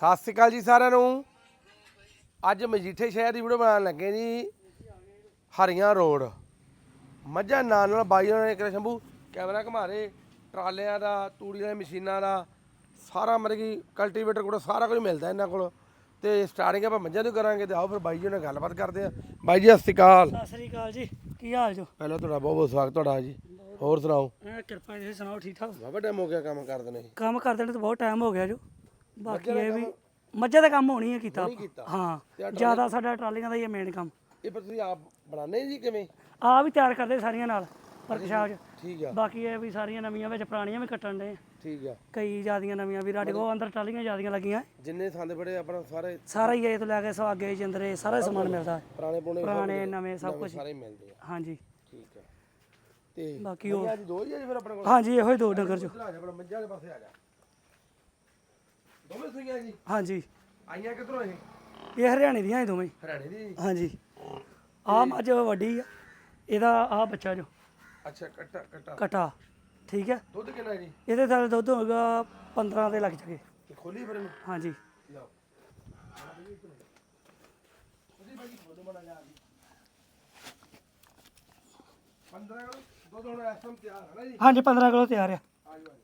ਸਤਿ ਸ਼੍ਰੀ ਅਕਾਲ ਜੀ ਸਾਰਿਆਂ ਨੂੰ। ਅੱਜ ਮਜੀਠੇ ਸ਼ਹਿਰ ਦੀ ਵੀਡੀਓ ਬਣਾਉਣ ਲੱਗੇ ਜੀ। ਹਰੀਆਂ ਰੋਡ। ਮੱਝਾਂ ਨਾਲ ਨਾਲ ਬਾਈ ਉਹਨਾਂ ਨੇ ਕਿਹਾ ਸ਼ੰਭੂ। ਕੈਮਰਾ ਘੁਮਾ ਰਹੇ ਟਰਾਲਿਆਂ ਦਾ ਤੂੜੀ ਦੀਆਂ ਮਸ਼ੀਨਾਂ ਦਾ। ਸਾਰਾ ਮਤਲਬ ਕਿ ਕਲਟੀਵੇਟਰ ਕੋਲ ਸਾਰਾ ਕੁਝ ਮਿਲਦਾ ਇਹਨਾਂ ਕੋਲ। ਤੇ ਸਟਾਰਟਿੰਗ ਆਪਾਂ ਮੱਝਾਂ ਤੋਂ ਕਰਾਂਗੇ ਤੇ ਆਓ ਫਿਰ ਬਾਈ ਜੀ ਨਾਲ ਗੱਲਬਾਤ ਕਰਦੇ ਆ ਬਾਈ ਜੀ ਸਤਿ ਸ਼੍ਰੀ ਅਕਾਲ। ਸਤਿ ਸ੍ਰੀ ਅਕਾਲ ਜੀ। ਕੀ ਹਾਲ ਜੋ? ਪਹਿਲਾਂ ਤੁਹਾਡਾ ਬਹੁਤ ਬਹੁਤ ਸਵਾਗਤ ਤੁਹਾਡਾ ਜੀ। ਹੋਰ ਸੁਣਾਓ? ਐ ਕਿਰਪਾ ਜੀ ਤੁਸੀਂ ਸੁਣਾਓ ਠੀਕ ਠਾਕ? ਬਾਬਾ ਟਾਈਮ ਹੋ ਗਿਆ ਕੰਮ ਕਰਦੇ ਨੇ। ਕੰਮ ਕਰਦੇ ਨੇ ਤਾਂ ਬਹੁਤ ਟਾਈਮ ਹੋ ਗਿਆ ਜੋ। ਬਾਕੀ ਇਹ ਵੀ ਮੱਝਾਂ ਦਾ ਕੰਮ ਹੋਣੀ ਹੈ ਕੀਤਾ। ਹਾਂ ਜ਼ਿਆਦਾ ਸਾਡਾ ਟਰਾਲੀਆਂ ਦਾ ਹੀ ਮੇਨ ਕੰਮ। ਇਹ ਪਰ ਤੁਸੀਂ ਆਪ ਬਣਾਉਂਦੇ ਜੀ ਕਿਵੇਂ? ਆ ਵੀ ਤਿਆਰ ਕਰਦੇ ਸਾਰੀਆਂ ਨਾਲ ਵਰਕਸ਼ਾਪ 'ਚ। ਠੀਕ ਆ। ਬਾਕੀ ਇਹ ਵੀ ਸਾਰੀਆਂ ਨਵੀਆਂ ਵਿੱਚ ਪੁਰਾਣੀਆਂ ਵੀ ਕੱਟਣ ਦੇ ਠੀਕ ਆ। ਕਈ ਜਿਆਦੀਆਂ ਨਵੀਆਂ ਵੀ ਸਾਡੇ ਕੋਲ ਅੰਦਰ ਟਰਾਲੀਆਂ ਜਿਆਦੀਆਂ ਲੱਗੀਆਂ। ਜਿੰਨੇ ਸੰਦ ਬੜੇ ਆਪਣਾ ਸਾਰੇ ਸਾਰਾ ਹੀ ਇਹ ਤੋਂ ਲੈ ਕੇ ਸੁਹਾਗੇ ਜਿੰਦਰੇ ਸਾਰਾ ਸਮਾਨ ਮਿਲਦਾ। ਹੈ। ਪੁਰਾਣੇ ਪੁਰਾਣੇ ਪੁਰਾਣੇ ਨਵੇਂ ਸਭ ਕੁਝ ਸਾਰੇ ਮਿਲਦੇ ਆ। ਹਾਂਜੀ। ਠੀਕ ਆ। ਤੇ ਬਾਕੀ ਉਹ ਅੱਜ ਦੋ ਹੀ ਆ ਜੀ ਫਿਰ ਆਪਣੇ ਕੋਲ? ਹਾਂਜੀ ਇਹੋ ਹੀ ਦੋ ਡੰਗਰ ਜੋ ਆ ਜਾ ਆਪਣਾ ਮੱਝਾਂ ਦੇ ਪਾਸੇ ਆ ਜਾ। ਦੋਵੇਂ ਸੂਈਆਂ ਜੀ? ਹਾਂਜੀ। ਆਈਆਂ ਕਿਧਰੋਂ ਇਹ? ਇਹ ਹਰਿਆਣੇ ਦੀਆਂ ਇਹ ਦੋਵੇਂ। ਹਰਿਆਣੇ ਦੀ? ਜੀ? ਹਾਂਜੀ ਆਹ ਮੱਝ ਵੱਡੀ ਆ। ਇਹਦਾ ਆ ਬੱਚਾ ਜੋ। ਅੱਛਾ ਕੱਟਾ ਕੱਟਾ। ਕਟਾ। ਠੀਕ ਹੈ ਦੁੱਧ ਕਿੰਨਾ ਜੀ? ਇਹਦੇ ਥੱਲੇ ਦੁੱਧ ਹੋਗਾ 15 ਦੇ ਲੱਗ ਜਗੇ। ਤੇ ਖੋਲੀ ਫਿਰ ਇਹਨੂੰ? ਹਾਂਜੀ। ਲਓ। ਪੰਦਰਾਂ ਕਿਲੋ ਦੁੱਧ ਹੁਣ ਇਸ ਟਾਈਮ ਤਿਆਰ ਹੈ ਨਾ ਜੀ? ਹਾਂਜੀ 15 ਕਿਲੋ ਤਿਆਰ ਆ। ਆ ਜਾਓ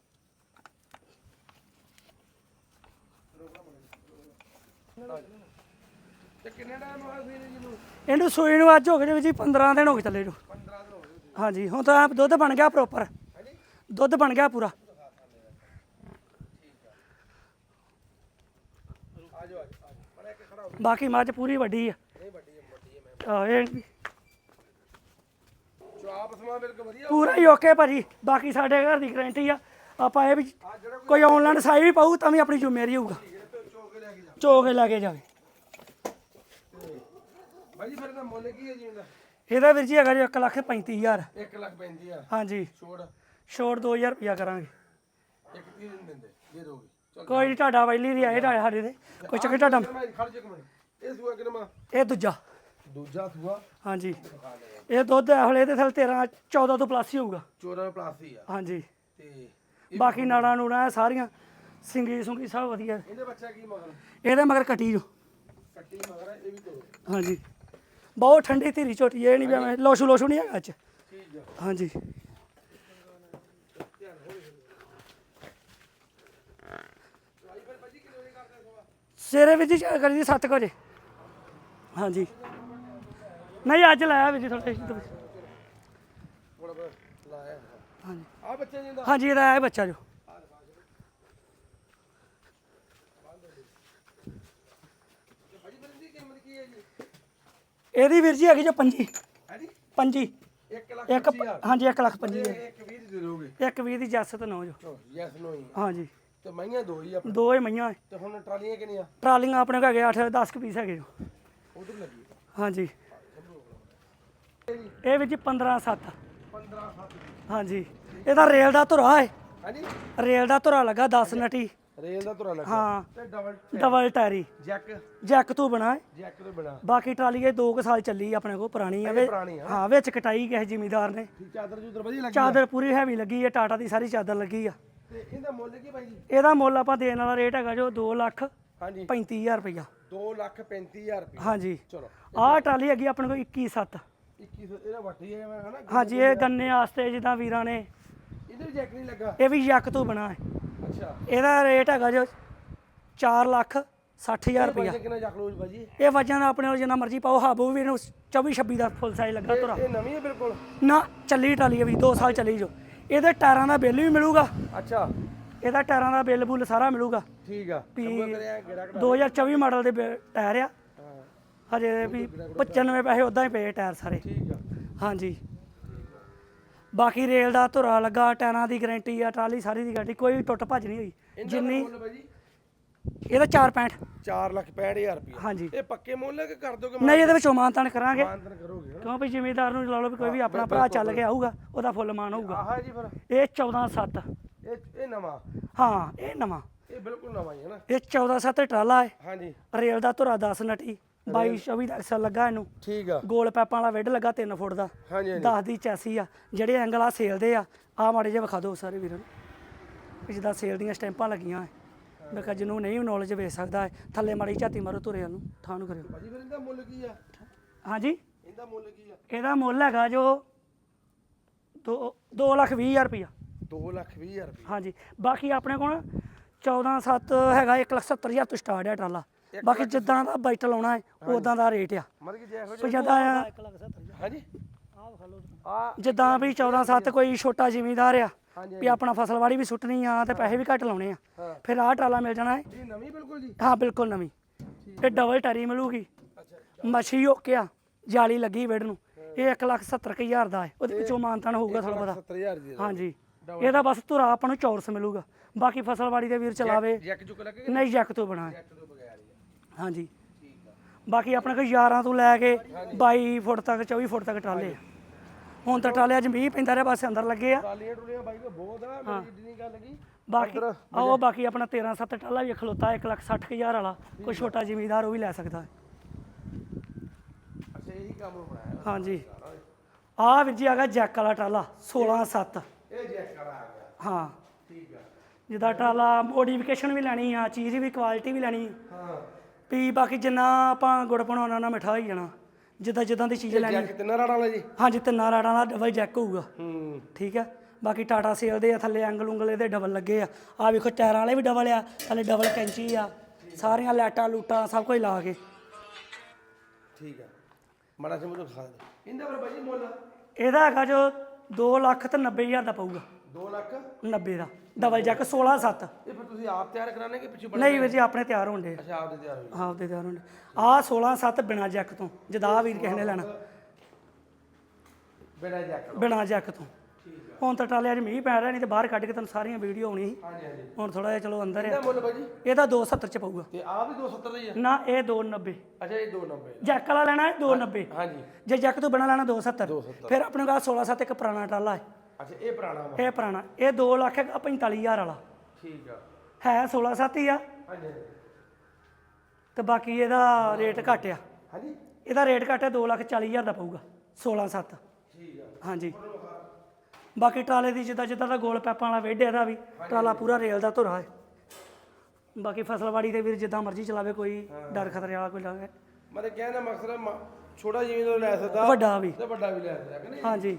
ਤੇ ਕਿੰਨੇ ਟਾਈਮ ਹੋਇਆ ਸੀ ਜੀ ਨੂੰ ਇਹਨੂੰ ਸੂਈ ਨੂੰ ਅੱਜ ਹੋ ਗਏ ਜੀ 15 ਦਿਨ ਹੋ ਗਏ ਚੱਲੇ ਜੋ 15 ਦਿਨ ਹੋ ਗਏ ਹਾਂਜੀ, ਹੁਣ ਤਾਂ ਦੁੱਧ ਬਣ ਗਿਆ ਪ੍ਰੋਪਰ ਦੁੱਧ ਬਣ ਗਿਆ ਪੂਰਾ। ਬਾਕੀ ਮੱਝ ਪੂਰੀ ਵੱਡੀ ਆ। ਨਹੀਂ ਵੱਡੀ ਹੈ ਵੱਡੀ ਹੈ ਇਹ ਚੁਆਪ ਸਮਾ ਬਿਲਕੁਲ ਵਧੀਆ ਪੂਰਾ ਹੀ ਓਕੇ ਭਾਜੀ। ਬਾਕੀ ਸਾਡੇ ਘਰ ਦੀ ਗਰੰਟੀ ਆ। ਆਪਾਂ ਇਹ ਵੀ ਕੋਈ ਆਨਲਾਈਨ ਸਾਈ ਵੀ ਪਾਊ ਤਾਂ ਵੀ ਆਪਣੀ ਜ਼ਿੰਮੇਵਾਰੀ ਹੋਊਗਾ। ਲੈ ਕੇ ਜਾ। ਚੋ ਕੇ ਲੈ ਕੇ। ਜਾਵੇ ਭਾਜੀ ਫਿਰ ਇਹਦਾ ਮੁੱਲ ਕੀ ਹੈ ਜੀ ਇਹਦਾ? ਇਹਦਾ ਵੀਰ ਜੀ ਹੈਗਾ ਜੀ 1 ਲੱਖ 35000 1 ਲੱਖ 35000 ਹਾਂਜੀ। ਛੋੜ। ਛੋੜ 2000 ਰੁਪਇਆ ਕਰਾਂਗੇ। ਇੱਕ ਕੀ ਨਹੀਂ ਦਿੰਦੇ? ਦੇ ਦੋਗੇ ਕੋਈ ਤੁਹਾਡਾ ਵੈਲੀ ਦੀ ਆਏ ਤੁਹਾਡੇ ਸਾਡੇ ਦੇ ਕੋਈ ਚੱਕਰ ਇੱਕ ਮਿੰਟ। ਇਹ ਸੂਆ ਕਿਨਮਾ ਇਹ ਦੂਜਾ। ਦੂਜਾ ਸੂਆ? ਹਾਂਜੀ। ਇਹ ਦੁੱਧ ਹਲੇ ਇਹਦੇ ਥੱਲੇ 13 14 ਤੋਂ ਪਲੱਸ ਹੀ ਹੋਊਗਾ। ਚੋਰਾਂ ਪਲਾਸ ਹੀ ਆ। ਹਾਂਜੀ। ਤੇ ਬਾਕੀ ਨਾੜਾਂ ਨੂੜਾਂ ਸਾਰੀਆਂ। ਸਿੰਗੀ ਸੁੰਗੀ ਸਭ ਵਧੀਆ। ਇਹਦੇ ਬੱਚਾ ਕੀ ਮਗਰ? ਇਹਦੇ ਮਗਰ ਕੱਟੀ ਜੋ। ਕੱਟੀ ਮਗਰ ਹੈ, ਇਹ ਵੀ ਤੋੜ ਹਾਂਜੀ। ਬਹੁਤ ਠੰਡੀ ਧੀਰੀ ਝੋਟੀ ਇਹ ਨਹੀਂ ਵੀ ਐਵੇਂ ਲੋਸ਼ੂ ਲੋਸ਼ੂ ਨਹੀਂ ਹੈਗਾ ਅੱਜ। ਹਾਂਜੀ। ਸਵੇਰੇ ਵਿੱਚ ਕਰੀ ਦੀ 7 ਵਜੇ। ਹਾਂਜੀ। ਨਹੀਂ ਅੱਜ ਲਾਇਆ ਵਿੱਚ ਥੋੜੇ ਥੋੜਾ ਹਾਂਜੀ। ਆ ਬੱਚੇ ਜਿੰਦਾ ਹਾਂਜੀ ਇਹਦਾ ਹੈ ਬੱਚਾ ਜੋ ਭਾਜੀ ਫਿਰ ਇਹਦੀ ਕੀਮਤ ਕੀ ਹੈ ਜੀ ਇਹਦੀ ਵੀਰ ਜੀ ਹੈਗੀ ਜੋ ਪੰਜੀ। ਹੈ ਜੀ ਪੰਜੀ। 1 ਲੱਖ ਇੱਕ 25000 ਹਾਂਜੀ 1 ਲੱਖ ਪੰਜੀ ਹੈ ਇੱਕ 20 ਦੇ ਦੋਗੇ ਇੱਕ 20 ਦੀ ਜੱਸ ਤੇ ਨੌ ਜੋ। ਯੈਸ ਨੋ ਹੀ ਹਾਂਜੀ। ਤੇ ਮਈਆਂ ਦੋ ਹੀ ਆ ਦੋ ਹੀ ਮਈਆਂ। ਤੇ ਹੁਣ ਟਰਾਲੀਆਂ ਕਿੰਨੀਆਂ? ਟਰਾਲੀਆਂ ਆਪਣੇ ਕੋਲ ਹੈਗੇ 8 10 ਕੁ ਪੀਸ ਹੈਗੇ ਜੋ। ਉਧਰ ਲੱਗੀ ਹਾਂਜੀ। ਇਹ ਜੀ ਇਹ ਵਿੱਚ 15 7 15 7 ਹਾਂਜੀ। ਇਹਦਾ ਰੇਲ ਦਾ ਧੁਰਾ ਹੈ ਹਾਂਜੀ। ਰੇਲ ਦਾ ਧੁਰਾ ਲੱਗਾ 10 ਨਟੀ ਰੇਲ ਦਾ ਤੁਰਾ ਲੱਗਾ। ਹਾਂ। ਤੇ ਡਬਲ ਡਬਲ ਟਾਇਰੀ ਜੈਕ। ਜੈਕ ਤੋਂ ਬਣਾ ਹੈ ਜੈਕ ਤੋਂ ਬਣਾ। ਬਾਕੀ ਟਰਾਲੀ ਇਹ 2 ਸਾਲ ਚੱਲੀ ਆਪਣੇ ਕੋਲ ਪੁਰਾਣੀ ਹੈ ਪੁਰਾਣੀ ਆ ਹਾਂ ਵਿੱਚ ਕਟਾਈ ਕਿਸੇ ਜ਼ਿਮੀਦਾਰ ਨੇ। ਚਾਦਰ ਚੂਦਰ ਵਧੀਆ ਲੱਗੀ ਚਾਦਰ ਪੂਰੀ ਹੈਵੀ ਲੱਗੀ ਹੈ ਟਾਟਾ ਦੀ ਸਾਰੀ ਚਾਦਰ ਲੱਗੀ ਆ। ਤੇ ਇਹਦਾ ਮੁੱਲ ਕੀ ਭਾਈ ਜੀ? ਇਹਦਾ ਮੁੱਲ ਆਪਾਂ ਦੇਣ ਵਾਲਾ ਰੇਟ ਹੈਗਾ ਜੋ 2 ਲੱਖ ਹਾਂਜੀ। 35000 ਰੁਪਇਆ 2 ਲੱਖ 35000 ਰੁਪਏ ਹਾਂਜੀ। ਚਲੋ। ਆਹ ਟਰਾਲੀ ਹੈਗੀ ਆਪਣੇ ਕੋਲ 21 7 2100 ਇਹਦਾ ਵੱਟੀ ਹੈ ਮੈਂ ਹਨਾ। ਹਾਂਜੀ ਇਹ ਗੰਨੇ ਵਾਸਤੇ ਜਿੱਦਾਂ ਵੀਰਾਂ ਨੇ। ਇਹਦੇ ਵੀ ਜੈਕ ਨਹੀਂ ਲੱਗਾ। ਇਹ ਵੀ ਯੱਕ ਤੋਂ ਬਣਾ ਹੈ ਅੱਛਾ। ਇਹਦਾ ਰੇਟ ਹੈਗਾ ਜੋ 4 ਲੱਖ 60000 ਰੁਪਇਆ ਕਿੰਨਾ ਜੱਕ ਲੋਜ ਭਾਜੀ? ਇਹ ਵਜਨ ਆਪਣੇ ਕੋਲ ਜਿੰਨਾ ਮਰਜ਼ੀ ਪਾਓ ਹਾਬੂ ਵੀ ਇਹਨੂੰ 24 26 ਦਾ ਫੁੱਲ ਸਾਈਜ਼ ਲੱਗਾ ਤੁਰਾ ਇਹ ਨਵੀਂ ਹੈ ਬਿਲਕੁਲ? ਨਾ ਚੱਲੀ ਟਰਾਲੀ ਹੈ ਵੀ 2 ਸਾਲ ਚੱਲੀ ਜੋ। ਇਹਦੇ ਟਾਇਰਾਂ ਦਾ ਬਿੱਲ ਵੀ ਮਿਲੂਗਾ। ਅੱਛਾ। ਇਹਦਾ ਟਾਇਰਾਂ ਦਾ ਬਿੱਲ ਬੁੱਲ ਸਾਰਾ ਮਿਲੂਗਾ। ਠੀਕ ਆ। ਵੀ ਸਭ ਕਰਿਆ ਗੇੜਾ ਕਢਾ 2024 ਮਾਡਲ ਦੇ ਟਾਇਰ ਆ। ਹਾਂ। ਹਜੇ ਵੀ 95 ਪੈਸੇ ਉਦਾਂ ਹੀ ਪਏ ਟਾਇਰ ਸਾਰੇ। ਠੀਕ ਆ। ਹਾਂਜੀ। ਬਾਕੀ ਰੇਲ ਦਾ ਧੁਰਾ ਲੱਗਾ ਟਾਇਰਾਂ ਦੀ ਗਾਰੰਟੀ ਆ ਟਰਾਲੀ ਸਾਰੀ ਦੀ ਗਾਰੰਟੀ ਕੋਈ ਟੁੱਟ ਭੱਜ ਨਹੀਂ ਹੋਈ। ਜਿੰਨੀ ਇਹਦਾ 465 4 ਲੱਖ 65000 ਰੁਪਏ ਹਾਂਜੀ। ਇਹ ਪੱਕੇ ਮੁੱਲ ਹੈ ਕਿ ਕਰ ਦੋਗੇ ਨਹੀਂ ਇਹਦੇ ਵਿੱਚੋਂ ਮਾਨਤਾਨ ਕਰਾਂਗੇ। ਮਾਨਤਨ ਕਰੋਗੇ? ਕਿਉਂ ਵੀ ਜ਼ਿਮੀਦਾਰ ਨੂੰ ਲਾ ਲਓ ਵੀ ਕੋਈ ਵੀ ਆਪਣਾ ਭਰਾ ਚੱਲ ਕੇ ਆਊਗਾ ਉਹਦਾ ਫੁੱਲ ਮਾਨ ਹੋਊਗਾ। ਆਹ ਜੀ ਫਿਰ। ਇਹ 14 7 ਇਹ ਇਹ ਨਵਾਂ। ਹਾਂ ਇਹ ਨਵਾਂ। ਇਹ ਬਿਲਕੁਲ ਨਵਾਂ ਹੀ ਹੈ ਨਾ। ਇਹ 14 7 ਟਰਾਲਾ ਹੈ। ਹਾਂਜੀ। ਰੇਲ ਦਾ ਧੁਰਾ 10 ਨਟੀ। 22 24 ਦਾ ਅਕਸਰ ਲੱਗਾ ਇਹਨੂੰ। ਠੀਕ ਆ। ਗੋਲ ਪੈਪਾਂ ਵਾਲਾ ਵਿੱਡ ਲੱਗਾ 3 ਫੁੱਟ ਦਾ। ਹਾਂਜੀ ਹਾਂਜੀ। 10 ਦੀ ਚੈਸੀ ਆ। ਜਿਹੜੇ ਐਂਗਲ ਆ ਸੇਲ ਦੇ ਆ। ਆ ਮਾੜੇ ਜਿਹਾ ਵਿਖਾ ਦਿਓ ਸਾਰੇ ਵੀਰਾਂ ਨੂੰ। ਜਿੱਦਾਂ ਸੇਲ ਦੀਆਂ ਸਟੈਂਪਾਂ ਲੱਗੀਆਂ ਐ। ਮੈਂ ਕਿਹਾ ਜਿਹਨੂੰ ਨਹੀਂ ਨੌਲੇਜ ਵੇਚ ਸਕਦਾ ਹੈ ਥੱਲੇ ਮਾੜੀ ਝਾਤੀ ਮਾਰੋ ਤੁਰਿਆਂ ਨੂੰ ਥਾਂ ਨੂੰ ਕਰਿਓ। ਭਾਜੀ ਫਿਰ ਇਹਦਾ ਮੁੱਲ ਕੀ ਆ? ਹਾਂਜੀ? ਇਹਦਾ ਮੁੱਲ ਕੀ ਆ? ਇਹਦਾ ਮੁੱਲ ਹੈਗਾ ਜੋ 2 2 ਲੱਖ 20 ਹਜ਼ਾਰ ਰੁਪਇਆ 2 ਲੱਖ 20 ਹਜ਼ਾਰ ਰੁਪਏ ਹਾਂਜੀ। ਬਾਕੀ ਆਪਣੇ ਕੋਲ 14 7 ਹੈਗਾ 1 ਲੱਖ 70 ਹਜ਼ਾਰ ਤੋਂ ਸਟਾਰਟ ਹੈ ਟਰਾਲਾ। ਬਾਕੀ ਜਿੱਦਾਂ ਦਾ ਬਾਈਟ ਲਾਉਣਾ ਹੈ ਉਦਾਂ ਦਾ ਰੇਟ ਆ। ਮਤਲਬ ਕਿ ਜੇ ਇਹੋ ਸੋ ਜਿੱਦਾਂ ਆ ਹਾਂਜੀ। ਆ ਜਿੱਦਾਂ ਵੀ 14 7 ਕੋਈ ਛੋਟਾ ਜ਼ਿਮੀਂਦਾਰ ਆ ਹਾਂਜੀ ਵੀ ਆਪਣਾ ਫਸਲਵਾੜੀ ਵੀ ਸੁੱਟਣੀ ਆ ਤੇ ਪੈਸੇ ਵੀ ਘੱਟ ਲਾਉਣੇ ਆ ਹਾਂ। ਫਿਰ ਆਹ ਟਰਾਲਾ ਮਿਲ ਜਾਣਾ ਹੈ। ਇਹ ਨਵੀਂ ਬਿਲਕੁਲ ਜੀ। ਹਾਂ ਬਿਲਕੁਲ ਨਵੀਂ। ਇਹ ਡਬਲ ਟਰੀ ਮਿਲੂਗੀ। ਅੱਛਾ ਮੱਛੀ ਓਕੇ ਆ ਜਾਲੀ ਲੱਗੀ ਵੇੜ ਨੂੰ। ਇਹ 1 ਲੱਖ 70 ਕੁ ਹਜ਼ਾਰ ਦਾ ਹੈ। ਉਹਦੇ ਵਿੱਚੋਂ ਮਾਨਤਾਨ ਹੋਊਗਾ ਥੋੜਾ ਬਹੁਤਾ। 70000 ਦੀ ਹਾਂਜੀ। ਇਹਦਾ ਬਸ ਧੁਰਾ ਆਪਾਂ ਨੂੰ ਚੌਰਸ ਮਿਲੂਗਾ। ਬਾਕੀ ਫਸਲਵਾੜੀ ਦੇ ਵੀਰ ਚਲਾਵੇ। ਜੈਕ ਜੁਕ ਲੱਗੇ ਨਹੀਂ ਜੈਕ ਤੋਂ ਬਣਾ ਹੈ। ਜੈਕ ਤੋਂ ਬਗੈਰ ਹੀ ਆ। ਹਾਂਜੀ। ਆ ਬਾਕੀ ਆਪਣੇ ਕੋਲ 11 ਤੋਂ ਲੈ ਕੇ 22 ਫੁੱਟ ਤੱਕ 24 ਫੁੱਟ ਤੱਕ ਟਰਾਲੇ ਆ। ਹੁਣ ਤਾਂ ਟਰਾਲੇ ਅੱਜ ਮੀਂਹ ਪੈਂਦਾ ਰਿਹਾ ਬਸ ਅੰਦਰ ਲੱਗੇ ਆ। ਟਾਲੀਆਂ ਟੁਲੀਆਂ ਬਾਈ ਕੋ ਬਹੁਤ ਆ ਮੇਰੀ ਜਿੰਨੀ ਗੱਲ ਲੱਗੀ ਬਾਕੀ ਆਓ ਬਾਕੀ ਆਪਣਾ 13 7 ਟਰਾਲਾ ਵੀ ਖਲੋਤਾ 1 ਲੱਖ 60 ਹਜ਼ਾਰ ਵਾਲਾ। ਕੋਈ ਛੋਟਾ ਜ਼ਿਮੀਂਦਾਰ ਉਹ ਵੀ ਲੈ ਸਕਦਾ ਹੈ। ਅੱਛਾ ਇਹੀ ਕੰਮ ਬਣਾਇਆ ਹਾਂਜੀ। ਆਹ ਵੀਰ ਜੀ ਆ ਗਿਆ ਜੈਕ ਵਾਲਾ ਟਰਾਲਾ 16 7 ਇਹ ਜੈਕ ਵਾਲਾ ਆ ਗਿਆ। ਹਾਂ। ਠੀਕ ਆ। ਜਿੱਦਾਂ ਟਰਾਲਾ ਮੋਡੀਫਿਕੇਸ਼ਨ ਵੀ ਲੈਣੀ ਆ ਚੀਜ਼ ਵੀ ਕੁਆਲਿਟੀ ਵੀ ਲੈਣੀ। ਹਾਂ। ਵੀ ਬਾਕੀ ਜਿੰਨਾ ਆਪਾਂ ਗੁੜ ਬਣਾਉਣਾ ਨਾ ਮਿਠਾ ਹੋਈ ਜਾਣਾ ਜਿੱਦਾਂ ਜਿੱਦਾਂ ਦੀ ਚੀਜ਼ ਲੈਣੀ। ਜੈਕ ਤਿੰਨਾਂ ਰਾੜਾਂ ਵਾਲਾ ਜੀ? ਹਾਂਜੀ ਤਿੰਨਾਂ ਰਾੜਾਂ ਦਾ ਡਬਲ ਜੈਕ ਹੋਊਗਾ। ਹੂੰ। ਠੀਕ ਹੈ ਬਾਕੀ ਟਾਟਾ ਸੇਲ ਦੇ ਆ ਥੱਲੇ ਐਂਗਲ ਉਂਗਲ ਇਹਦੇ ਡਬਲ ਲੱਗੇ ਆ। ਆ ਵੇਖੋ ਟਾਇਰਾਂ ਵਾਲੇ ਵੀ ਡਬਲ ਆ ਥੱਲੇ ਡਬਲ ਕੈਂਚੀ ਆ। ਸਾਰੀਆਂ ਲਾਈਟਾਂ ਲੂਟਾਂ ਸਭ ਕੁਝ ਲਾ ਕੇ। ਠੀਕ ਆ। ਮਾੜਾ ਜਿਹਾ ਮੈਨੂੰ ਦਿਖਾ ਦੇ। ਇਹਦਾ ਪਰ ਭਾਜੀ ਮੁੱਲ? ਇਹਦਾ ਹੈਗਾ ਜੋ 2 ਲੱਖ ਤੇ 90 ਹਜ਼ਾਰ ਦਾ ਪਊਗਾ। 2 ਲੱਖ? 90 ਦਾ। ਡਬਲ ਜੈਕ 16 7 ਇਹ ਫਿਰ ਤੁਸੀਂ ਆਪ ਤਿਆਰ ਕਰਾਣੇ ਕਿ ਪਿੱਛੇ ਬਣ ਨਹੀਂ ਵੀਰ ਜੀ ਆਪਣੇ ਤਿਆਰ ਹੋਣਦੇ ਅੱਛਾ ਆਪ ਦੇ ਤਿਆਰ ਹੋਏ ਆਪ ਦੇ ਤਿਆਰ ਹੋਣਦੇ ਆ 16 7 ਬਿਨਾ ਜੈਕ ਤੋਂ। ਜਦਾ ਵੀਰ ਕਿਸੇ ਨੇ ਲੈਣਾ। ਜੈਕ। ਬਿਨਾ ਜੈਕ ਤੋਂ। ਹੁਣ ਤਾਂ ਟਰਾਲੇ 'ਚ ਮੀਂਹ ਪੈ ਰਿਹਾ ਨਹੀਂ ਤੇ ਬਾਹਰ ਕੱਢ ਕੇ ਤੁਹਾਨੂੰ ਸਾਰੀਆਂ ਵੀਡੀਓ ਆਉਣੀ ਸੀ। ਹਾਂਜੀ ਹਾਂਜੀ। ਹੁਣ ਥੋੜਾ ਜਿਹਾ ਚਲੋ ਅੰਦਰ ਇਹਦਾ ਆ ਮੁੱਲ ਭਾਜੀ? ਇਹਦਾ 270 ਚ ਪਊਗਾ। ਤੇ ਆ ਵੀ 270 ਦਾ ਹੀ ਆ? ਨਾ ਇਹ 290 ਅੱਛਾ ਇਹ 290 ਜੈਕ ਵਾਲਾ ਲੈਣਾ ਹੈ 290 ਹਾਂਜੀ। ਜੇ ਜੈਕ ਤੋਂ ਬਿਨਾ ਲੈਣਾ 270 270 ਫਿਰ ਆਪਣੇ ਕੋਲ 16 7 ਇੱਕ ਪੁਰਾਣਾ ਟਰਾਲਾ ਹੈ। ਅੱਛਾ ਇਹ ਪੁਰਾਣਾ ਵਾ। ਇਹ ਪੁਰਾਣਾ। ਇਹ 2 ਲੱਖ 45000 ਵਾਲਾ। ਠੀਕ ਆ। ਹੈ 16 7 ਹੀ ਆ। ਹਾਂਜੀ। ਤੇ ਬਾਕੀ ਇਹਦਾ ਰੇਟ ਘੱਟ ਆ ਹਾਂਜੀ? ਇਹਦਾ ਰੇਟ ਘੱਟ ਹੈ 2 ਲੱਖ 40000 ਦਾ ਪਊਗਾ 16 7 ਠੀਕ ਆ। ਹਾਂਜੀ। ਬਾਕੀ ਟਰਾਲੇ ਦੀ ਜਿੱਦਾਂ ਜਿੱਦਾਂ ਦਾ ਗੋਲ ਪੈਪਾਂ ਵਾਲਾ ਵੇਢੇ ਦਾ ਵੀ ਟਰਾਲਾ ਪੂਰਾ ਰੇਲ ਦਾ ਧੁਰਾ ਹੈ। ਬਾਕੀ ਫਸਲਵਾੜੀ ਦੇ ਵੀਰ ਜਿੱਦਾਂ ਮਰਜ਼ੀ ਚਲਾਵੇ ਕੋਈ ਡਰ ਖਤਰੇ ਵਾਲਾ ਕੋਈ ਲਾਗੇ ਮਤਲਬ ਕਹਿਣ ਦਾ ਮਕਸਦ ਹੈ ਮ- ਛੋਟਾ ਜਿਵੇਂ ਤੋਂ ਲੈ ਸਕਦਾ ਵੱਡਾ ਵੀ। ਤੇ ਵੱਡਾ ਵੀ ਲੈ ਸਕਦਾ ਕਿ ਨਹੀਂ? ਹਾਂਜੀ।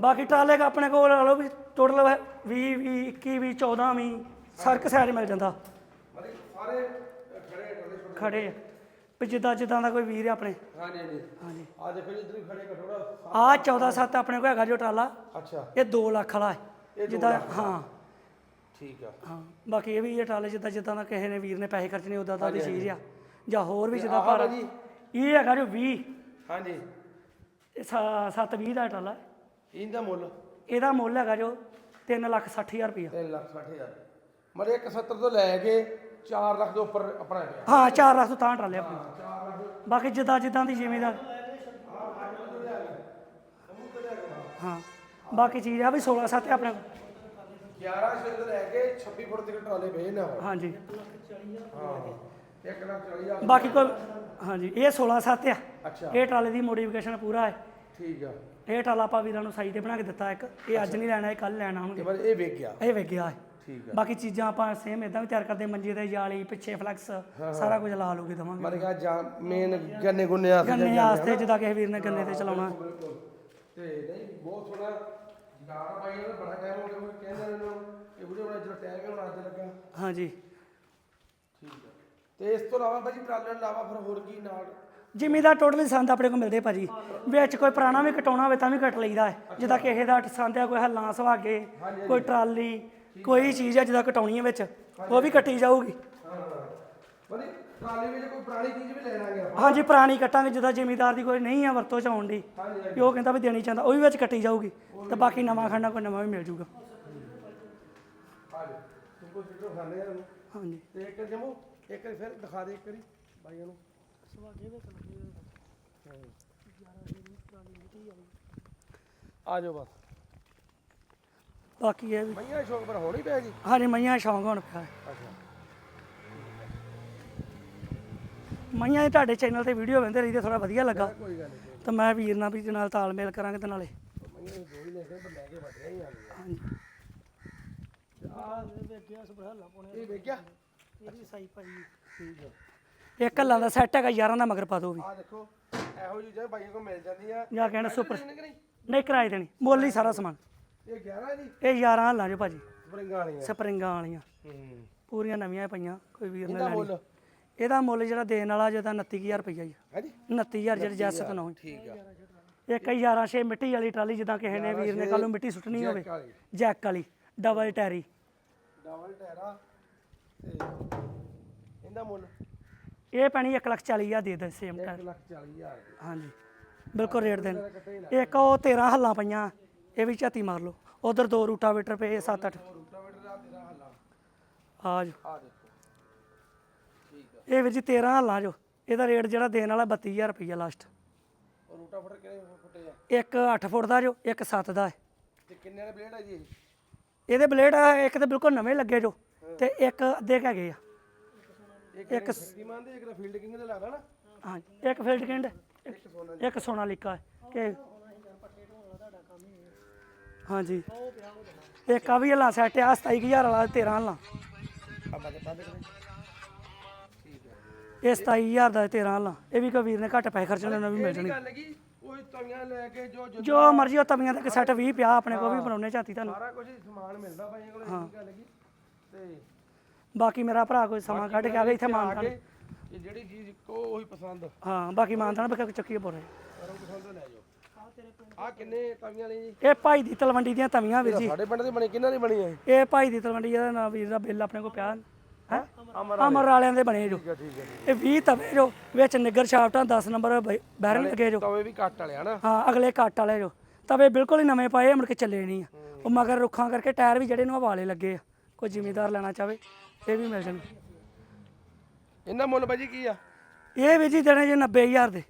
ਬਾਕੀ ਟਰਾਲੇ ਦਾ ਆਪਣੇ ਕੋਲ ਲਾ ਲਓ ਵੀ ਟੋਟਲ 20 20 21 20 14 ਵੀ ਸਰਕ ਸਾਈਡ ਮਿਲ ਜਾਂਦਾ। ਸਾਰੇ ਖੜੇ ਆ। ਵੀ ਜਿੱਦਾਂ ਜਿੱਦਾਂ ਦਾ ਕੋਈ ਵੀਰ ਆ ਆਪਣੇ। ਹਾਂਜੀ ਹਾਂਜੀ। ਹਾਂਜੀ। ਆ ਦੇਖੋ ਜੀ ਇੱਧਰ ਵੀ ਖੜੇ ਕਟੋੜਾ ਆ 14 7 ਆਪਣੇ ਕੋਲ ਹੈਗਾ ਜੋ ਟਰਾਲਾ। ਅੱਛਾ। ਇਹ 2 ਲੱਖ ਵਾਲਾ ਹੈ। ਜਿੱਦਾਂ ਹਾਂ। ਠੀਕ ਆ। ਹਾਂ। ਬਾਕੀ ਇਹ ਵੀ ਇਹ ਟਰਾਲੇ ਜਿੱਦਾਂ ਜਿੱਦਾਂ ਦਾ ਕਿਸੇ ਨੇ ਵੀਰ ਨੇ ਪੈਸੇ ਖਰਚਣੇ ਉਦਾਂ ਦਾ ਦੀ ਚੀਜ਼ ਆ। ਜਾਂ ਹੋਰ ਵੀ ਜਿੱਦਾਂ ਭਾਰਾ? ਇਹ ਹੈਗਾ ਜੋ 20 ਹਾਂਜੀ। ਇਹ 7 20 ਦਾ ਟਰਾਲਾ ਹੈ। ਇਹਦਾ ਮੁੱਲ? ਇਹਦਾ ਮੁੱਲ ਹੈਗਾ ਜੋ 3 ਲੱਖ 60 ਹਜ਼ਾਰ ਰੁਪਇਆ। 3 ਲੱਖ 60 ਹਜ਼ਾਰ। ਮਤਲਬ 170 ਤੋਂ ਲੈ ਕੇ 4 ਲੱਖ ਦੇ ਉੱਪਰ ਆਪਣਾ ਪਿਆ ਹਾਂ 4 ਲੱਖ ਤੋਂ ਤਾਂ ਟਰਾਲੇ ਆਪਣੇ। ਬਾਕੀ ਜਿੱਦਾਂ ਜਿੱਦਾਂ ਦੀ ਜਿਵੇਂ ਦਾ ਹਾਂ ਬਾਕੀ ਚੀਜ਼ ਆ ਵੀ 16 7 ਆਪਣੇ ਕੋਲ। 11 ਸ਼ੇਰ ਤੋਂ ਲੈ ਕੇ 26 ਫੁੱਟ ਤੱਕ ਟਰਾਲੇ ਪਏ ਨਾ। ਹਾਂਜੀ। ਹਾਂ 1 ਲੱਖ 40 ਹਜ਼ਾਰ। ਬਾਕੀ ਕੋਈ ਹਾਂਜੀ ਇਹ 16 7 ਆ। ਅੱਛਾ। ਇਹ ਟਰਾਲੇ ਦੀ ਮੋਡੀਫਿਕੇਸ਼ਨ ਪੂਰਾ ਹੈ। ਠੀਕ ਆ। ਇਹ ਟਰਾਲਾ ਆਪਾਂ ਵੀਰਾਂ ਨੂੰ ਸਾਈ ਤੇ ਬਣਾ ਕੇ ਦਿੱਤਾ ਇੱਕ। ਇਹ ਅੱਜ ਨਹੀਂ ਲੈਣਾ ਇਹ ਕੱਲ ਲੈਣਾ ਤੇ ਆਉਣਗੇ ਮਤਲਬ ਇਹ ਵੇਖ ਗਿਆ। ਇਹ ਵੇਖ ਗਿਆ ਹੈ ਠੀਕ ਆ। ਬਾਕੀ ਚੀਜ਼ਾਂ ਆਪਾਂ ਸੇਮ ਇਦਾਂ ਵੀ ਤਿਆਰ ਕਰਦੇ ਮੰਜੀ ਤੇ ਜਾਲੀ ਪਿੱਛੇ ਫਲੈਕਸ ਸਾਰਾ ਕੁਝ ਲਾ ਲੂਗੇ ਦਵਾਂਗੇ। ਮਤਲਬ ਕਿ ਜਾਂ ਮੇਨ ਗੰਨੇ ਗੁੰਨੇ ਆ ਗੰਨੇ ਵਾਸਤੇ ਜਿੱਦਾਂ ਕਿਸੇ ਵੀਰ ਨੇ ਗੰਨੇ ਤੇ ਚਲਾਉਣਾ। ਤੇ ਨਹੀਂ ਬਹੁਤ ਸੋਹਣਾ ਗਾਣਾ ਪਾਈ ਨੇ ਬੜਾ ਟਾਈਮ ਹੋ ਗਿਆ ਉਹ ਕਹਿੰਦੇ ਨੇ ਇਹਨੂੰ ਕਿ ਵੀਡੀਓ ਬਣਾ ਜਿਹੜਾ ਟਾਈਮ ਹੈ ਹੁਣ ਅੱਜ ਲੱਗਾ। ਹਾਂਜੀ। ਠੀਕ ਆ। ਤੇ ਇਸ ਤੋਂ ਇਲਾਵਾ ਭਾਜੀ ਟਰਾਲੇ ਤੋਂ ਇਲਾਵਾ ਫਿਰ ਹੋਰ ਕੀ ਨਾਲ? ਜ਼ਿਮੀਦਾਰ ਟੋਟਲੀ ਸੰਦ ਆਪਣੇ ਕੋਲ ਮਿਲਦੇ ਭਾਜੀ। ਵਿੱਚ ਕੋਈ ਪੁਰਾਣਾ ਵੀ ਕਟਾਉਣਾ ਹੋਵੇ ਤਾਂ ਵੀ ਕੱਟ ਲਈਦਾ ਹੈ। ਜਿੱਦਾਂ ਕਿਸੇ ਦਾ ਸੰਦ ਆ ਕੋਈ ਹੱਲਾਂ ਸੁਹਾਗੇ ਕੋਈ ਟਰਾਲੀ ਕੋਈ ਚੀਜ਼ ਆ ਜਿਹਦਾ ਕਟਾਉਣੀ ਹੈ ਵਿੱਚ ਉਹ ਵੀ ਕੱਟੀ ਜਾਊਗੀ। ਹਾਂ ਮਤਲਬ ਟਰਾਲੇ ਵਿੱਚ ਕੋਈ ਪੁਰਾਣੀ ਚੀਜ਼ ਵੀ ਲੈ ਲਾਂਗੇ ਆਪਾਂ। ਹਾਂਜੀ ਪੁਰਾਣੀ ਕੱਟਾਂਗੇ ਜਿੱਦਾਂ ਜ਼ਿਮੀਦਾਰ ਦੀ ਕੋਈ ਨਹੀਂ ਆ ਵਰਤੋਂ ਚ ਆਉਣ ਦੀ। ਹਾਂਜੀ ਵੀ ਉਹ ਕਹਿੰਦਾ ਵੀ ਦੇਣੀ ਚਾਹੁੰਦਾ ਉਹ ਵੀ ਵਿੱਚ ਕੱਟੀ ਜਾਊਗੀ। ਤੇ ਬਾਕੀ ਨਵਾਂ ਖੰਡਾ ਕੋਈ ਨਵਾਂ ਵੀ ਮਿਲ ਜੂਗਾ। ਆ ਜਾ ਤੂੰ ਕੋਈ ਵੀਡੀਓ ਖਾਣੇ ਆ ਹਾਂਜੀ। ਤੇ ਇੱਕ ਜਮੂ ਇੱਕ ਵਾਰੀ ਫਿਰ ਦਿਖਾ ਦੇ ਇੱਕ ਵਾਰੀ ਬਾਈਆਂ ਨੂੰ। ਆ ਜਾਓ ਬਸ। ਬਾਕੀ ਇਹ ਵੀ ਮਈਆਂ ਸ਼ੌਕ ਪਰ ਹੋਣੀ ਪਿਆ ਜੀ ਹਾਂਜੀ ਮਈਆਂ ਸ਼ੌਂਕ ਹੋਣ ਪਿਆ। ਅੱਛਾ। ਮਈਆਂ ਦੇ ਤੁਹਾਡੇ ਚੈਨਲ ਤੇ ਵੀਡੀਓ ਵੇਂਦੇ ਰਹੀਦੇ ਥੋੜਾ ਵਧੀਆ ਲੱਗਾ। ਕੋਈ ਗੱਲ ਨਹੀਂ। ਤਾਂ ਮੈਂ ਵੀਰ ਨਾਲ ਵੀ ਦੇ ਨਾਲ ਤਾਲਮੇਲ ਕਰਾਂਗੇ ਤੇ ਨਾਲੇ। ਮਈਆਂ ਦੋ ਹੀ ਲੈ ਕੇ ਪਰ ਲੈ ਕੇ ਵੱਡਿਆ ਹੀ ਆ। ਹਾਂਜੀ। ਇਹ ਵੇਖਿਆ ਇਹ ਵੀ ਸਹੀ ਭਾਜੀ ਠੀਕ ਹੈ ਇੱਕ ਹੱਲਾਂ ਦਾ ਸੈੱਟ ਹੈਗਾ 11 ਦਾ ਮਗਰ ਪਾ ਦੋ ਵੀ। ਆ ਦੇਖੋ ਇਹੋ ਜਿਹੀ ਚੀਜ਼ਾਂ ਬਾਈਆਂ ਕੋਲ ਮਿਲ ਜਾਂਦੀਆਂ ਜਾਂ ਕਹਿਣਾ ਸੁਪਰ ਨਹੀਂ ਕਿ ਕਿਰਾਏ ਦੇਣੀ। ਮੁੱਲ ਹੀ ਸਾਰਾ ਸਮਾਨ। ਇਹ 11 ਜੀ ਇਹ 11 ਹੱਲਾਂ ਜੋ ਭਾਜੀ। ਸਪਰਿੰਗਾਂ ਵਾਲੀਆਂ। ਸਪਰਿੰਗਾਂ ਵਾਲੀਆਂ। ਹੂੰ। ਪੂਰੀਆਂ ਨਵੀਆਂ ਪਈਆਂ ਕੋਈ ਵੀਰ ਨੇ ਲੈਣੀ। ਇਹਦਾ ਮੁੱਲ ਜਿਹੜਾ ਦੇਣ ਵਾਲਾ ਜਿਹਦਾ 29000 ਰੁਪਈਆ ਜੀ। ਹਾਂਜੀ? 29000 ਜਿਹੜੀ ਜੈਸ ਤੋਂ ਨਾ। ਠੀਕ ਆ। ਇੱਕ 11 ਛੇ ਮਿੱਟੀ ਵਾਲੀ ਟਰਾਲੀ ਜਿੱਦਾਂ ਕਿਸੇ ਨੇ ਵੀਰ ਨੇ ਕੱਲ ਨੂੰ ਮਿੱਟੀ ਸੁੱਟਣੀ ਹੋਵੇ। ਜੈਕ ਵਾਲੀ। ਡਬਲ ਟੈਰੀ। ਡਬਲ ਟਾਇਰਾ ਤੇ ਇਹਦਾ ਮੁੱਲ? ਇਹ ਪੈਣੀ 140000 ਦੇ ਦੇ ਸੇਮ ਟਾਇਰ 1 ਲੱਖ 40 ਹਜ਼ਾਰ ਦੀ ਹਾਂਜੀ ਬਿਲਕੁਲ ਰੇਟ ਦੇਣ। ਇੱਕ ਉਹ 13 ਹੱਲਾਂ ਪਈਆਂ ਇਹ ਵੀ ਝਾਤੀ ਮਾਰ ਲਓ। ਉਧਰ ਦੋ ਰੂਟਾਵੇਟਰ ਪਏ 7-8 ਰੂਟਾਵੇਟਰ ਦਾ ਤੇਰਾ ਹੱਲਾ। ਆ ਜੋ ਆ ਦੇਖੋ। ਠੀਕ ਆ। ਇਹ ਵੀਰ ਜੀ 13 ਹੱਲਾਂ ਜੋ ਇਹਦਾ ਰੇਟ ਜਿਹੜਾ ਦੇਣ ਵਾਲਾ 32000 ਰੁਪਈਆ ਲਾਸਟ ਉਹ ਰੂਟਾਵੇਟਰ ਕਿਹੜੇ ਫੁੱਟੇ ਆ? ਇੱਕ 8 ਫੁੱਟ ਦਾ ਜੋ ਇੱਕ 7 ਦਾ। ਹੈ ਤੇ ਕਿੰਨੇ ਦੇ ਬਲੇਡ ਆ ਜੀ ਇਹ? ਇਹਦੇ ਬਲੇਡ ਇੱਕ ਤੇ ਬਿਲਕੁਲ ਨਵੇਂ ਲੱਗੇ ਜੋ ਤੇ ਇੱਕ ਅੱਧੇ ਹੈਗੇ ਆ। ਇੱਕ ਸ਼ਕਤੀਮਾਨ ਦੇ ਇੱਕ ਦਾ ਫੀਲਡ ਕਿੰਗ ਦੇ ਲੱਗਦਾ ਨਾ। ਹਾਂਜੀ ਇੱਕ ਫੀਲਡ ਕਿੰਡ ਇੱਕ ਸੋਨਾ ਹੈ ਕਿ ਹਾਂਜੀ। ਇੱਕ ਆ ਵੀ ਹਲਾ ਸੈਟ ਆ 27000 ਵਾਲਾ 13 ਹਲਾ ਹੈ ਇਹ 27000 ਦਾ 13 ਹਲਾ ਇਹ ਵੀ ਕੋਈ ਵੀਰ ਨੇ ਘੱਟ ਪੈਸੇ ਖਰਚਣੇ ਉਹਨਾਂ ਵੀ ਮਿਲ ਜਾਣੀ। ਜੋ ਮਰਜ਼ੀ ਉਹ ਤਵੀਆਂ ਦਾ ਇੱਕ ਸੈੱਟ 20 ਪਿਆ ਆਪਣੇ ਕੋਲ ਵੀ ਬਣਾਉਣੇ ਚਾਹਤੀ ਤੁਹਾਨੂੰ। ਸਾਰਾ ਕੁਝ ਸਮਾਨ ਮਿਲਦਾ ਭਾਈਆਂ ਕੋਲ ਇਹ ਗੱਲ ਹੈਗੀ। ਤੇ ਬਾਕੀ ਮੇਰਾ ਭਰਾ ਕੋਈ ਸਮਾਂ ਕੱਢ ਕੇ ਆਵੇ ਇੱਥੇ ਮਾਨਤਾਨ ਇਹ ਜਿਹੜੀ ਚੀਜ਼ ਕੋ ਉਹੀ ਪਸੰਦ। ਹਾਂ ਬਾਕੀ ਮਾਨਤਾਨ ਬਕਾ ਚੱਕੀ ਬੋਰੇ ਕਰੋ ਪਸੰਦ ਲੈ ਜਾਓ। ਆ ਕਿੰਨੇ ਤਵੀਆਂ ਜੀ? ਇਹ ਭਾਈ ਦੀ ਤਲਵੰਡੀ ਦੀਆਂ ਤਵੀਆਂ ਵੀਰ ਜੀ। ਸਾਡੇ ਪਿੰਡ ਦੀ ਬਣੀ ਕਿੰਨਾਂ ਦੀ ਬਣੀ ਹੈ? ਇਹ ਭਾਈ ਦੀ ਤਲਵੰਡੀ ਦਾ ਨਾਮ ਵੀਰ ਦਾ ਬਿੱਲ ਆਪਣੇ ਕੋਲ ਪਿਆ। ਹੈ? ਅਮਰ ਵਾਲਿਆਂ ਦੇ ਬਣੇ ਜੋ। ਇਹ 20 ਤਵੇ ਜੋ ਵਿੱਚ ਨਿੱਗਰ ਸ਼ਾਫਟਾਂ 10 ਨੰਬਰ ਬੈਰੰਗ ਲੱਗੇ ਜੋ। ਤਵੇ ਵੀ ਕੱਟ ਵਾਲੇ ਹਨਾ ਹਾਂ ਅਗਲੇ ਕੱਟ ਵਾਲੇ ਜੋ। ਤਵੇ ਬਿਲਕੁਲ ਹੀ ਨਵੇਂ ਪਾਏ ਮੁੜ ਕੇ ਚੱਲੇ ਨਹੀਂ ਆ। ਉਹ ਮਗਰ ਰੁੱਖਾਂ ਕਰਕੇ ਟਾਇਰ ਵੀ ਜਿਹੜੇ ਨੂੰ ਹਵਾਲੇ ਲੱਗੇ ਆ। ਕੋਈ ਜ਼ਿਮੀਦਾਰ ਲੈਣਾ ਚਾਵੇ। ਇਹ ਵੀ ਮਿਲ ਜਾਣਗੇ ਇਹਨਾਂ ਮੁੱਲ ਭਾਜੀ ਕੀ ਆ? ਇਹ ਵੀ ਜੀ ਦੇਣੇ ਜੇ 90000 ਦੇ।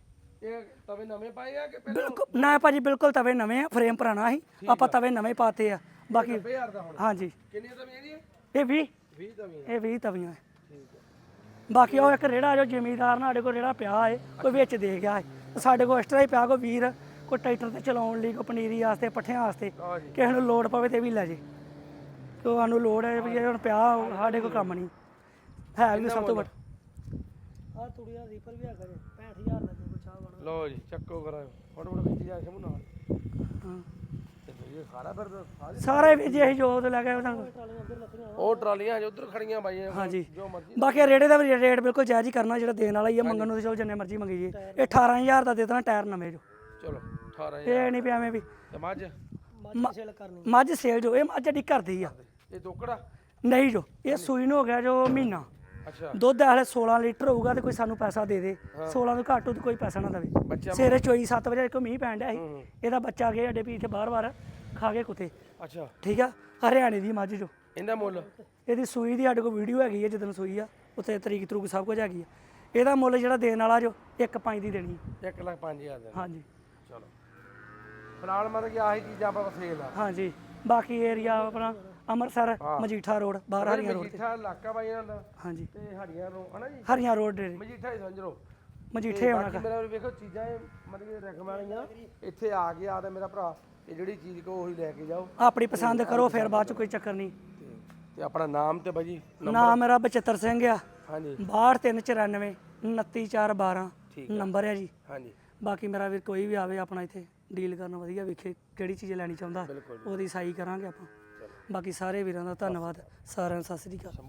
ਇਹ ਤਵੇ ਨਵੇਂ ਪਾਏ ਆ ਕਿ ਪਹਿਲਾਂ? ਬਿਲਕੁਲ ਨਾ ਭਾਜੀ ਬਿਲਕੁਲ ਤਵੇ ਨਵੇਂ ਆ ਫਰੇਮ ਪੁਰਾਣਾ ਸੀ। ਆਪਾਂ ਤਵੇ ਨਵੇਂ ਪਾਤੇ ਆ। ਬਾਕੀ 90000 ਦਾ ਹੁਣ। ਹਾਂਜੀ। ਕਿੰਨੀਆਂ ਤਵੀਆਂ ਜੀ ਇਹ? 20 20 ਤਵੀਆਂ। ਇਹ 20 ਤਵੀਆਂ ਹੈ ਠੀਕ ਹੈ ਬਾਕੀ ਉਹ ਇੱਕ ਰੇੜਾ ਜੋ ਜ਼ਿਮੀਦਾਰ ਨਾਲ ਸਾਡੇ ਕੋਲ ਰੇੜਾ ਪਿਆ ਏ ਕੋਈ ਵਿੱਚ ਦੇ ਗਿਆ ਏ ਸਾਡੇ ਕੋਲ ਐਕਸਟਰਾ ਹੀ ਪਿਆ ਕੋਈ ਵੀਰ ਕੋਈ ਟਰੈਕਟਰ ਤੇ ਚਲਾਉਣ ਲਈ ਕੋਈ ਪਨੀਰੀ ਵਾਸਤੇ ਪੱਠਿਆਂ ਵਾਸਤੇ ਆ ਕਿਸੇ ਨੂੰ ਲੋੜ ਪਵੇ ਤੇ ਵੀ ਲੈ ਜੇ। ਤੋ ਸਾਨੂੰ ਲੋੜ ਹੈ ਵੀ ਜੇ ਹੁਣ ਪਿਆ ਸਾਡੇ ਕੋਲ ਕੰਮ ਨਹੀਂ। ਹੈ ਵੀ ਸਭ ਤੋਂ ਵੱਡਾ ਆ? ਤੁੜੀਆ ਰੀਪਰ ਵੀ ਹੈਗਾ 65000 ਦਾ ਜੋ ਚਾਹ ਬਣਾ ਲਓ ਜੀ ਚੱਕੋ ਕਰਾਓ ਫੋਟੋ ਫੋਟੋ ਖਿੱਚ ਜਾ ਸ਼ਮੂ ਨਾਲ। ਹਾਂ। ਤੇ ਇਹ ਸਾਰਾ ਫਿਰ ਸਾਰੇ ਸਾਰੇ ਵੀ ਜੇ ਅਸੀਂ ਜੋ ਤੇ ਲੈ ਕੇ ਉਹ ਟਰਾਲੀਆਂ ਉਧਰ ਖੜੀਆਂ ਬਾਈਆਂ ਹਾਂਜੀ। ਜੋ ਮਰਜ਼ੀ ਬਾਕੀ ਰੇੜੇ ਦਾ ਵੀ ਰੇਟ ਬਿਲਕੁਲ ਜਾਇਜ਼ ਹੀ ਕਰਨਾ ਜਿਹੜਾ ਦੇਣ ਵਾਲਾ ਹੀ ਆ ਮੰਗਣ ਨੂੰ ਤੇ ਚਲੋ ਜਿੰਨੇ ਮਰਜ਼ੀ ਮੰਗੀਏ। ਇਹ 18000 ਦਾ ਦੇ ਦੇਣਾ ਟਾਇਰ ਨਵੇਂ ਜੋ। ਚਲੋ 18000 ਇਹ ਨਹੀਂ ਪਿਆ ਐਵੇਂ ਵੀ। ਤੇ ਮੱਝ? ਮੱਝ ਸੇਲ ਕਰਨੀ। ਮੱਝ ਸੇਲ ਜੋ ਇਹ ਮੱਝ ਸਾਡੀ ਘਰ ਦੀ ਆ। ਇਹ ਦੋਕੜਾ ਨਹੀਂ ਜੋ ਇਹ ਸੂਈ ਨੂੰ ਹੋ ਗਿਆ ਜੋ ਮਹੀਨਾ। ਅੱਛਾ। ਦੁੱਧ ਹਲੇ 16 ਲੀਟਰ ਹੋਊਗਾ ਤੇ ਕੋਈ ਸਾਨੂੰ ਪੈਸਾ ਦੇ ਦੇ। 16 ਤੋਂ ਘੱਟ ਤੋਂ ਕੋਈ ਪੈਸਾ ਨਾ ਦੇਵੇ। ਸਵੇਰੇ ਚੋਈ 7 ਵਜੇ ਇੱਕ ਮੀਂਹ ਪੈਣ ਡਿਆ ਸੀ। ਇਹਦਾ ਬੱਚਾ ਗਿਆ ਸਾਡੇ ਪੀਛੇ ਬਾਰ-ਬਾਰ ਖਾ ਕੇ ਕੁੱਤੇ। ਅੱਛਾ। ਠੀਕ ਆ? ਹਰਿਆਣੇ ਦੀ ਮੱਝ ਜੋ। ਇਹਦਾ ਮੁੱਲ? ਇਹਦੀ ਸੂਈ ਦੀ ਸਾਡੇ ਕੋਲ ਵੀਡੀਓ ਹੈਗੀ ਹੈ ਜਦੋਂ ਸੂਈ ਆ। ਉੱਤੇ ਤਰੀਕ ਤਰੂਕ ਸਭ ਕੁਝ ਹੈਗੀ ਆ। ਇਹਦਾ ਮੁੱਲ ਜਿਹੜਾ ਦੇਣ ਵਾਲਾ ਜੋ 1.5 ਦੀ ਦੇਣੀ ਹੈ। 1 ਲੱਖ 5000 ਦਾ ਹਾਂਜੀ। ਚਲੋ। ਫਿਲਹਾਲ ਮਤਲਬ ਕਿ ਆਹੀ ਚੀਜ਼ਾਂ ਆਪਾਂ ਸੇਲ ਆ। ਹਾਂਜੀ। ਬਾਕੀ ਏਰੀਆ ਆਪਣਾ ਅੰਮ੍ਰਿਤਸਰ ਮਜੀਠਾ ਰੋਡ ਬਾਹਰ ਹਰੀਆਂ ਰੋਡ ਮਜੀਠਾ ਇਲਾਕਾ ਬਾਈ ਇਹਨਾਂ ਦਾ ਹਾਂਜੀ। ਤੇ ਹੜੀਆਂ ਰੋ ਹਨਾ ਜੀ? ਹਰੀਆਂ ਰੋਡ ਡੇਰੇ ਮਜੀਠਾ ਹੀ ਸਮਝ ਲਓ। ਮਜੀਠੇ ਆਉਣਾ ਬਾਕੀ ਮੇਰਾ ਵੇਖੋ ਚੀਜ਼ਾਂ ਇਹ ਮਤਲਬ ਕਿ ਰਕਮ ਵਾਲੀਆਂ ਇੱਥੇ ਆ ਗਿਆ ਤੇ ਮੇਰਾ ਭਰਾ ਇਹ ਜਿਹੜੀ ਚੀਜ਼ ਕੋ ਉਹੀ ਲੈ ਕੇ ਜਾਓ। ਆਪਣੀ ਪਸੰਦ ਕਰੋ ਫਿਰ ਬਾਅਦ ਚ ਕੋਈ ਚੱਕਰ ਨਹੀਂ। ਤੇ ਤੇ ਆਪਣਾ ਨਾਮ ਤੇ ਬਾਜੀ ਨਾਮ ਮੇਰਾ ਬਚਿੱਤਰ ਸਿੰਘ ਆ। ਹਾਂਜੀ। 6294 29412 ਨੰਬਰ ਹੈ ਜੀ। ਹਾਂਜੀ। ਬਾਕੀ ਮੇਰਾ ਵੀਰ ਕੋਈ ਵੀ ਆਵੇ ਆਪਣਾ ਇੱਥੇ ਡੀਲ ਕਰਨ ਵਧੀਆ ਵੇਖੇ ਕਿਹੜੀ ਚੀਜ਼ ਲੈਣੀ ਚਾਹੁੰਦਾ ਬਿਲਕੁਲ। ਉਹਦੀ ਸਾਈ ਕਰਾਂਗੇ ਆਪਾਂ। ਬਾਕੀ ਸਾਰੇ ਵੀਰਾਂ ਦਾ ਧੰਨਵਾਦ ਸਾਰਿਆਂ ਨੂੰ ਸਤਿ ਸ੍ਰੀ ਅਕਾਲ।